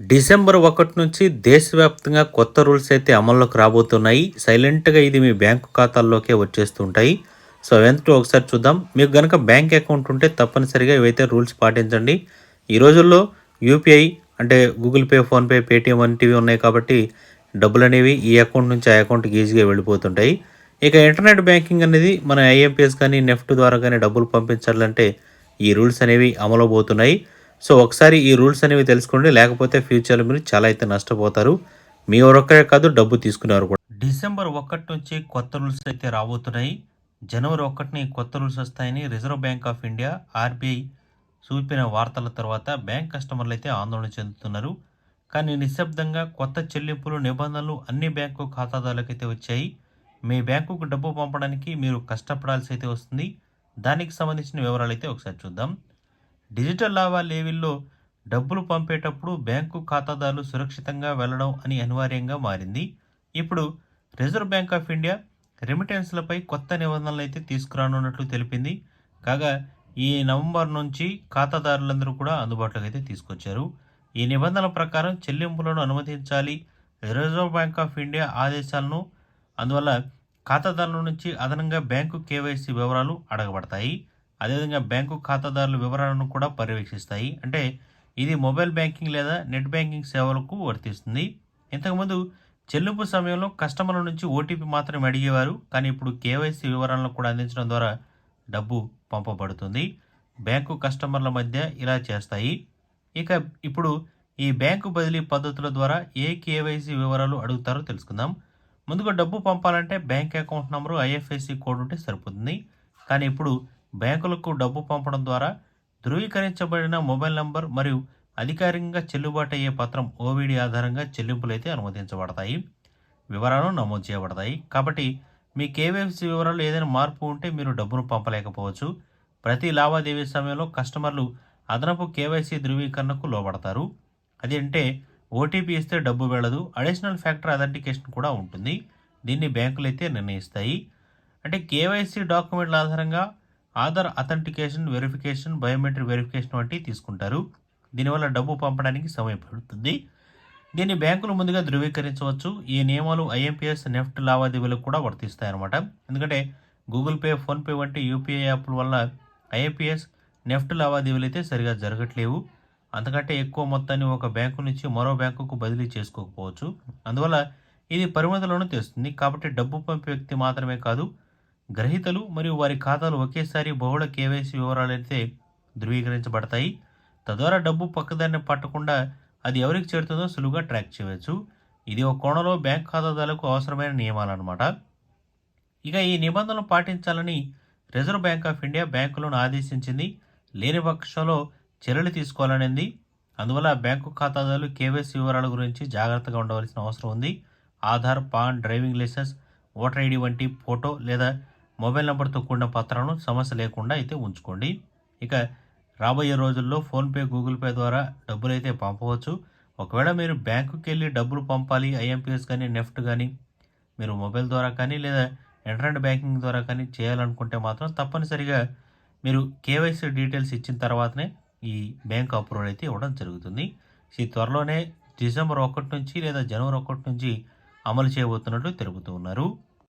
December ఒకటి నుంచి దేశవ్యాప్తంగా కొత్త రూల్స్ అయితే అమల్లోకి రాబోతున్నాయి. సైలెంట్గా ఇది మీ బ్యాంకు ఖాతాల్లోకే వచ్చేస్తుంటాయి. సో వెంటనే ఒకసారి చూద్దాం. మీకు కనుక బ్యాంక్ అకౌంట్ ఉంటే తప్పనిసరిగా ఇవైతే రూల్స్ పాటించండి. ఈ రోజుల్లో యూపీఐ అంటే గూగుల్ పే ఫోన్పే పేటిఎం వంటివి ఉన్నాయి కాబట్టి డబ్బులు అనేవి ఈ అకౌంట్ నుంచి ఆ అకౌంట్కి ఈజీగా వెళ్ళిపోతుంటాయి. ఇక ఇంటర్నెట్ బ్యాంకింగ్ అనేది మన ఐఎంపిఎస్ కానీ నెఫ్ట్ ద్వారా కానీ డబ్బులు పంపించాలంటే ఈ రూల్స్ అనేవి అమలు పోతున్నాయి సో ఒకసారి ఈ రూల్స్ అనేవి తెలుసుకోండి. లేకపోతే ఫ్యూచర్లో మీరు చాలా అయితే నష్టపోతారు. మీ ఒక్కరే కాదు డబ్బు తీసుకున్నారు కూడా. డిసెంబర్ ఒకటి నుంచి కొత్త రూల్స్ అయితే రాబోతున్నాయి. జనవరి ఒకటిని కొత్త రూల్స్ వస్తాయని Reserve Bank of India RBI చూపిన వార్తల తర్వాత బ్యాంక్ కస్టమర్లు అయితే ఆందోళన చెందుతున్నారు. కానీ నిశ్శబ్దంగా కొత్త చెల్లింపులు నిబంధనలు అన్ని బ్యాంకు ఖాతాదారులకైతే వచ్చాయి. మీ బ్యాంకుకు డబ్బు పంపడానికి మీరు కష్టపడాల్సి అయితే వస్తుంది. దానికి సంబంధించిన వివరాలు అయితే ఒకసారి చూద్దాం. డిజిటల్ లావాదేవీల్లో డబ్బులు పంపేటప్పుడు బ్యాంకు ఖాతాదారులు సురక్షితంగా వెళ్ళడం అని అనివార్యంగా మారింది. ఇప్పుడు రిజర్వ్ బ్యాంక్ ఆఫ్ ఇండియా రెమిటెన్స్లపై కొత్త నిబంధనలు అయితే తీసుకురానున్నట్లు తెలిపింది. కాగా ఈ నవంబర్ నుంచి ఖాతాదారులందరూ కూడా అందుబాటులోకి అయితే తీసుకొచ్చారు. ఈ నిబంధనల ప్రకారం చెల్లింపులను అనుమతించాలి. రిజర్వ్ బ్యాంక్ ఆఫ్ ఇండియా ఆదేశాలను అందువల్ల ఖాతాదారుల నుంచి అదనంగా బ్యాంకు కేవైసీ వివరాలు అడగబడతాయి. అదేవిధంగా బ్యాంకు ఖాతాదారుల వివరాలను కూడా పర్యవేక్షిస్తాయి. అంటే ఇది మొబైల్ బ్యాంకింగ్ లేదా నెట్ బ్యాంకింగ్ సేవలకు వర్తిస్తుంది. ఇంతకుముందు చెల్లింపు సమయంలో కస్టమర్ల నుంచి ఓటీపీ మాత్రమే అడిగేవారు. కానీ ఇప్పుడు కేవైసీ వివరాలను కూడా అందించడం ద్వారా డబ్బు పంపబడుతుంది. బ్యాంకు కస్టమర్ల మధ్య ఇలా చేస్తాయి. ఇక ఇప్పుడు ఈ బ్యాంకు బదిలీ పద్ధతుల ద్వారా ఏ కేవైసీ వివరాలు అడుగుతారో తెలుసుకుందాం. ముందుగా డబ్బు పంపాలంటే bank account number IFSC code ఉంటే సరిపోతుంది. కానీ ఇప్పుడు బ్యాంకులకు డబ్బు పంపడం ద్వారా ధృవీకరించబడిన మొబైల్ నంబర్ మరియు అధికారికంగా చెల్లుబాటు అయ్యే పత్రం ఓవిడి ఆధారంగా చెల్లింపులు అయితే అనుమతించబడతాయి. వివరాలు నమోదు చేయబడతాయి. కాబట్టి మీ కేవైసీ వివరాలు ఏదైనా మార్పు ఉంటే మీరు డబ్బును పంపలేకపోవచ్చు. ప్రతి లావాదేవీ సమయంలో కస్టమర్లు అదనపు కేవైసీ ధృవీకరణకు లోబడతారు. అది అంటే ఓటీపీ ఇస్తే డబ్బు వెళ్ళదు. అడిషనల్ ఫ్యాక్టర్ అథెంటికేషన్ కూడా ఉంటుంది. దీన్ని బ్యాంకులు అయితే నిర్ణయిస్తాయి. అంటే కేవైసీ డాక్యుమెంట్ల ఆధారంగా Aadhaar authentication verification biometric verification వంటివి తీసుకుంటారు. దీనివల్ల డబ్బు పంపడానికి సమయం పడుతుంది. దీన్ని బ్యాంకులు ముందుగా ధృవీకరించవచ్చు. ఈ నియమాలు ఐఎంపీఎస్ నెఫ్ట్ లావాదేవీలకు కూడా వర్తిస్తాయి అన్నమాట ఎందుకంటే గూగుల్ పే ఫోన్పే వంటి యూపీఐ యాప్ల వల్ల ఐఎంపీఎస్ నెఫ్ట్ లావాదేవీలు అయితే సరిగా జరగట్లేవు. అంతకంటే ఎక్కువ మొత్తాన్ని ఒక బ్యాంకు నుంచి మరో బ్యాంకుకు బదిలీ చేసుకోకపోవచ్చు. అందువల్ల ఇది పరిమితులను తెస్తుంది. కాబట్టి డబ్బు పంపే వ్యక్తి మాత్రమే కాదు గ్రహీతలు మరియు వారి ఖాతాలు ఒకేసారి బహుళ కేవైసీ వివరాలైతే ధృవీకరించబడతాయి. తద్వారా డబ్బు పక్కదారిని పట్టకుండా అది ఎవరికి చేరుతుందో సులువుగా ట్రాక్ చేయవచ్చు. ఇది ఒక కోణంలో బ్యాంక్ ఖాతాదారులకు అవసరమైన నియమాలు అనమాట ఇక ఈ నిబంధనలు పాటించాలని రిజర్వ్ బ్యాంక్ ఆఫ్ ఇండియా బ్యాంకులను ఆదేశించింది. లేని పక్షంలో చర్యలు తీసుకోవాలనింది. అందువల్ల బ్యాంకు ఖాతాదారులు కేవైసీ వివరాల గురించి జాగ్రత్తగా ఉండవలసిన అవసరం ఉంది. Aadhaar PAN driving licence voter ID వంటి ఫోటో లేదా మొబైల్ నెంబర్తో కూడిన పత్రాలను సమస్య లేకుండా అయితే ఉంచుకోండి. ఇక రాబోయే రోజుల్లో ఫోన్పే గూగుల్ పే ద్వారా డబ్బులు అయితే పంపవచ్చు. ఒకవేళ మీరు బ్యాంకుకి వెళ్ళి డబ్బులు పంపాలి ఐఎంపీఎస్ కానీ నెఫ్ట్ కానీ మీరు మొబైల్ ద్వారా కానీ లేదా ఇంటర్నెట్ బ్యాంకింగ్ ద్వారా కానీ చేయాలనుకుంటే మాత్రం తప్పనిసరిగా మీరు కేవైసీ డీటెయిల్స్ ఇచ్చిన తర్వాతనే ఈ బ్యాంక్ అప్రూవల్ అయితే ఇవ్వడం జరుగుతుంది. ఈ త్వరలోనే డిసెంబర్ ఒకటి నుంచి లేదా జనవరి ఒకటి నుంచి అమలు చేయబోతున్నట్లు తెలుపుతూ ఉన్నారు.